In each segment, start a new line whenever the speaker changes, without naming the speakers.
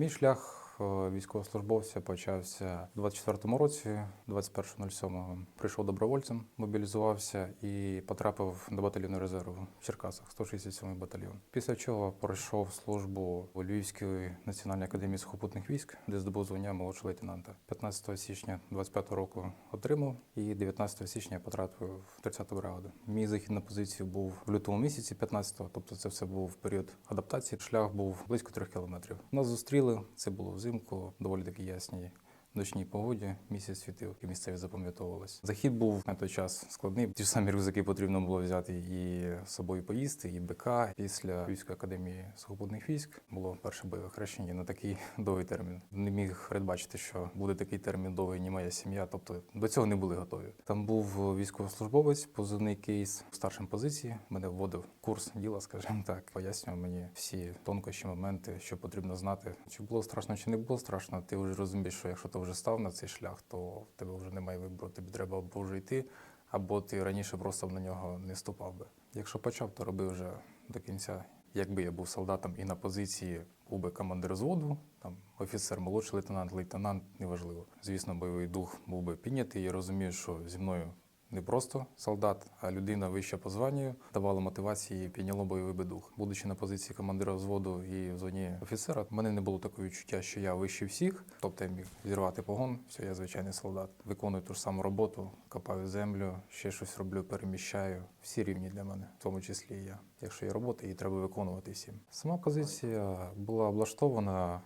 Мій шлях військовослужбовця почався у 24-му році, 21.07. Прийшов добровольцем, мобілізувався і потрапив до батальйону резерву в Черкасах, 167-й батальйон. Після чого пройшов службу у Львівській національній академії сухопутних військ, де здобув звання молодшого лейтенанта. 15 січня 25-го року отримав і 19 січня потрапив в 30-ту бригаду. Мій захід на позицію був в лютому місяці, 15-го, тобто це все був період адаптації. Шлях був близько трьох кілометрів. Нас зустріли. Це було взимку, доволі таки ясній. Ночній погоді місяць світив, і місцеві запам'ятовувалися. Захід був на той час складний. Ті ж самі рюкзаки потрібно було взяти і з собою поїсти, і БК. Після Львівської академії сухопутних військ було перше бойове хрещення на такий довгий термін. Не міг передбачити, що буде такий термін довгий, ні моя сім'я. Тобто до цього не були готові. Там був військовослужбовець, позивний кейс в старшим позиції. Мене вводив курс діла, скажімо так, пояснював мені всі тонкощі, моменти, що потрібно знати. Чи було страшно, чи не було страшно. Ти вже розумієш, що якщо ти вже став на цей шлях, то в тебе вже немає вибору. Тобі треба або вже йти, або ти раніше просто на нього не ступав би. Якщо почав, то роби вже до кінця. Якби я був солдатом і на позиції був би командир зводу, там офіцер, молодший лейтенант, лейтенант, неважливо. Звісно, бойовий дух був би піднятий. Я розумію, що зі мною не просто солдат, а людина вища по званню давала мотивації підняло бойовий дух. Будучи на позиції командира взводу і в зоні офіцера, в мене не було такого відчуття, що я вищий всіх, тобто я міг зірвати погон, все, я звичайний солдат. Виконую ту ж саму роботу, копаю землю, ще щось роблю, переміщаю. Всі рівні для мене, в тому числі і я. Якщо є робота, її треба виконувати всім. Сама позиція була облаштована,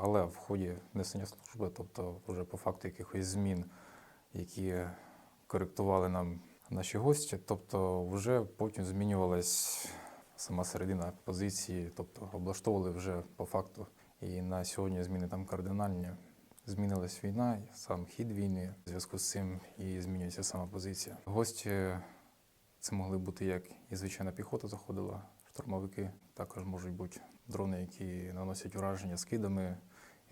але в ході несення служби, тобто вже по факту якихось змін, які коректували нам наші гості. Тобто, вже потім змінювалась сама середина позиції, тобто облаштовували вже по факту. І на сьогодні зміни там кардинальні. Змінилась війна, сам хід війни. В зв'язку з цим і змінюється сама позиція. Гості це могли бути як і звичайна піхота заходила, штурмовики. Також можуть бути дрони, які наносять ураження скидами,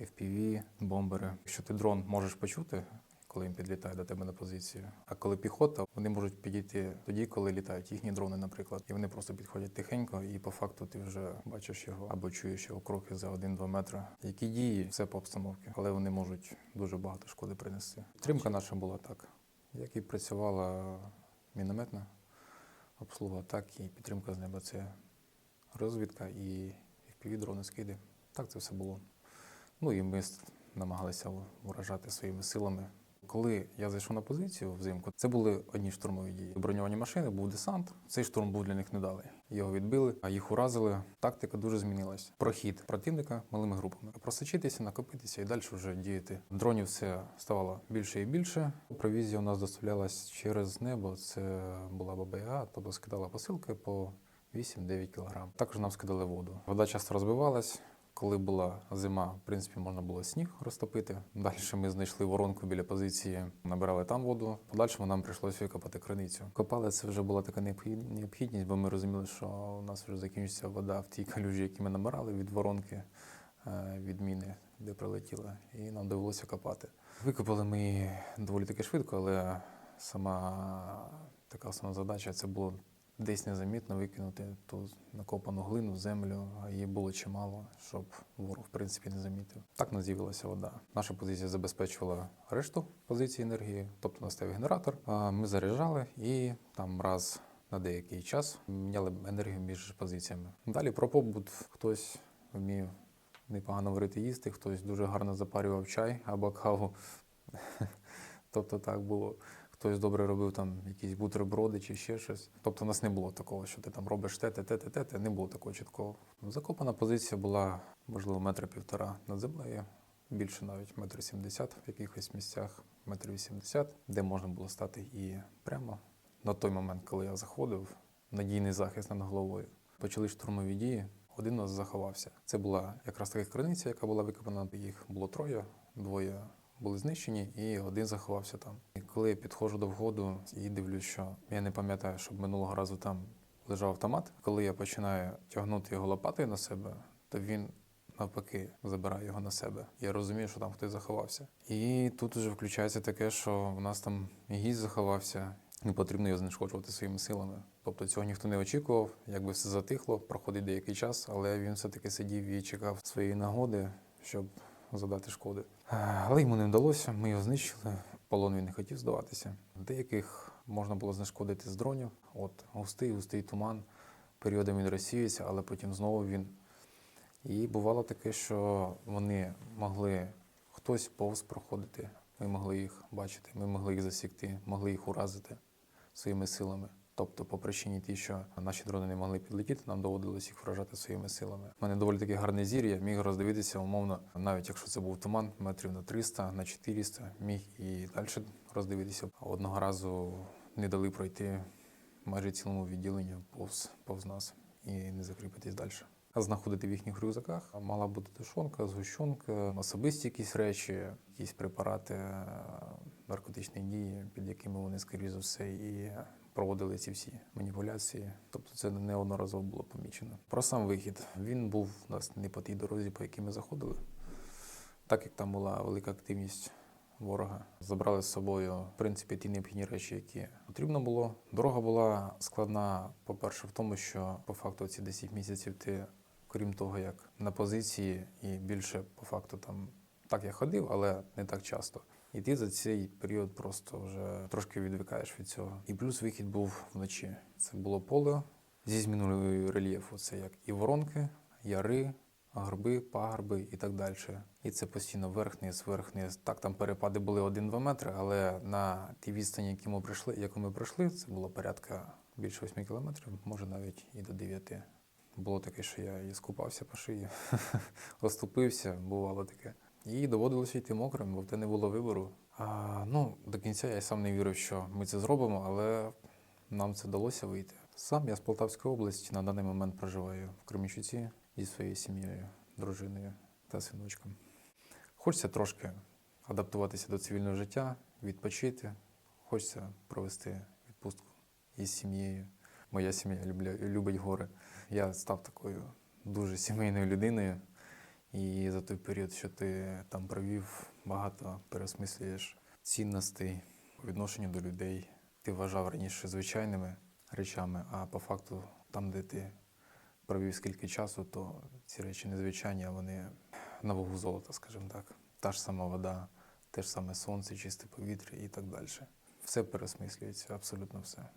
FPV, бомбери. Якщо ти дрон можеш почути, коли він підлітає до тебе на позицію. А коли піхота, вони можуть підійти тоді, коли літають їхні дрони, наприклад, і вони просто підходять тихенько, і по факту ти вже бачиш його або чуєш його кроки за 1-2 метри. Які дії, все по обстановці, але вони можуть дуже багато шкоди принести. Підтримка наша була так, як і працювала мінометна обслуга, так і підтримка з неба. Це розвідка і дрони скиди. Так це все було. Ну і ми намагалися вражати своїми силами. Коли я зайшов на позицію взимку, це були одні штурмові дії. Броньовані машини, був десант. Цей штурм був для них недалий. Його відбили, а їх уразили. Тактика дуже змінилась. Прохід противника малими групами. Просочитися, накопитися і далі вже діяти. Дронів все ставало більше і більше. Провізія у нас доставлялась через небо. Це була ББА, тобто скидала посилки по 8-9 кг. Також нам скидали воду. Вода часто розбивалась. Коли була зима, в принципі, можна було сніг розтопити. Далі ми знайшли воронку біля позиції, набирали там воду. Подальшому нам прийшлося викопати криницю. Копали це вже була така необхідність, бо ми розуміли, що у нас вже закінчиться вода в тій калюжі, які ми набирали від воронки, е, від міни, де прилетіла, і нам довелося копати. Викопали ми її доволі таки швидко, але сама така основна задача це було десь незамітно викинути ту накопану глину в землю, її було чимало, щоб ворог в принципі не замітив. Так нас з'явилася вода. Наша позиція забезпечувала решту позиції енергії, тобто наставив генератор. Ми заряджали і там раз на деякий час міняли енергію між позиціями. Далі про побут хтось вмів непогано варити їсти, хтось дуже гарно запарював чай або каву. Тобто так було. Хтось добре робив там якісь бутерброди чи ще щось. Тобто, у нас не було такого, що ти там робиш те, те, те, те, те, не було такого чіткого. Закопана позиція була, можливо, метра півтора над землею, більше навіть метр сімдесят в якихось місцях, метр вісімдесят, де можна було стати і прямо. На той момент, коли я заходив, надійний захист над головою. Почали штурмові дії. Один у нас заховався. Це була якраз така криниця, яка була викопана. Їх було троє, двоє були знищені, і один заховався там. І коли я підходжу до входу і дивлюсь, що я не пам'ятаю, щоб минулого разу там лежав автомат. Коли я починаю тягнути його лопатою на себе, то він навпаки забирає його на себе. Я розумію, що там хтось заховався. І тут вже включається таке, що в нас там гість заховався. Не потрібно його знешкоджувати своїми силами. Тобто цього ніхто не очікував, якби все затихло, проходить деякий час, але він все-таки сидів і чекав своєї нагоди, щоб задати шкоди. Е, Але йому не вдалося, ми його знищили. Полон він не хотів здаватися. Деяких можна було знешкодити з дронів. От густий, густий туман. Періодами він розсіюється, але потім знову він. І бувало таке, що вони могли хтось повз проходити. Ми могли їх бачити, ми могли їх засікти, могли їх уразити своїми силами. Тобто, по причині ті, що наші дрони не могли підлетіти, нам доводилось їх вражати своїми силами. У мене доволі таке гарне зір'я, міг роздивитися умовно, навіть якщо це був туман, метрів на 300, на 400, міг і далі роздивитися. Одного разу не дали пройти майже цілому відділенню повз, повз нас і не закріпитись далі. Знаходити в їхніх рюкзаках мала бути тушонка, згущенка, особисті якісь речі, якісь препарати, наркотичні дії, під якими вони, скоріш за все, і проводили ці всі маніпуляції. Тобто це неодноразово було помічено. Про сам вихід він був у нас не по тій дорозі, по якій ми заходили. Так як там була велика активність ворога, забрали з собою в принципі ті необхідні речі, які потрібно було. Дорога була складна, по-перше, в тому, що по факту ці 10 місяців ти, крім того, як на позиції, і більше по факту там так я ходив, але не так часто. І ти за цей період просто вже трошки відвикаєш від цього. І плюс вихід був вночі. Це було поле зі зміною рельєфу. Це як і воронки, яри, горби, пагорби і так далі. І це постійно верх-низ, верх-низ. Так, там перепади були 1-2 метри, але на тій відстані, які ми прийшли, яку ми пройшли, це було порядка більше 8 кілометрів, може навіть і до 9. Було таке, що я і скупався по шиї, оступився, бувало таке. І доводилося йти мокрим, бо в те не було вибору. А, ну, до кінця я сам не вірив, що ми це зробимо, але нам це вдалося вийти. Сам я з Полтавської області на даний момент проживаю в Кременчуці зі своєю сім'єю, дружиною та синочком. Хочеться трошки адаптуватися до цивільного життя, відпочити. Хочеться провести відпустку із сім'єю. Моя сім'я любить гори. Я став такою дуже сімейною людиною. І за той період, що ти там провів, багато переосмислюєш цінностей по відношенню до людей. Ти вважав раніше звичайними речами, а по факту, там, де ти провів скільки часу, то ці речі незвичайні, а вони на вагу золота, скажімо так. Та ж сама вода, те ж саме сонце, чисте повітря і так далі. Все переосмислюється, абсолютно все.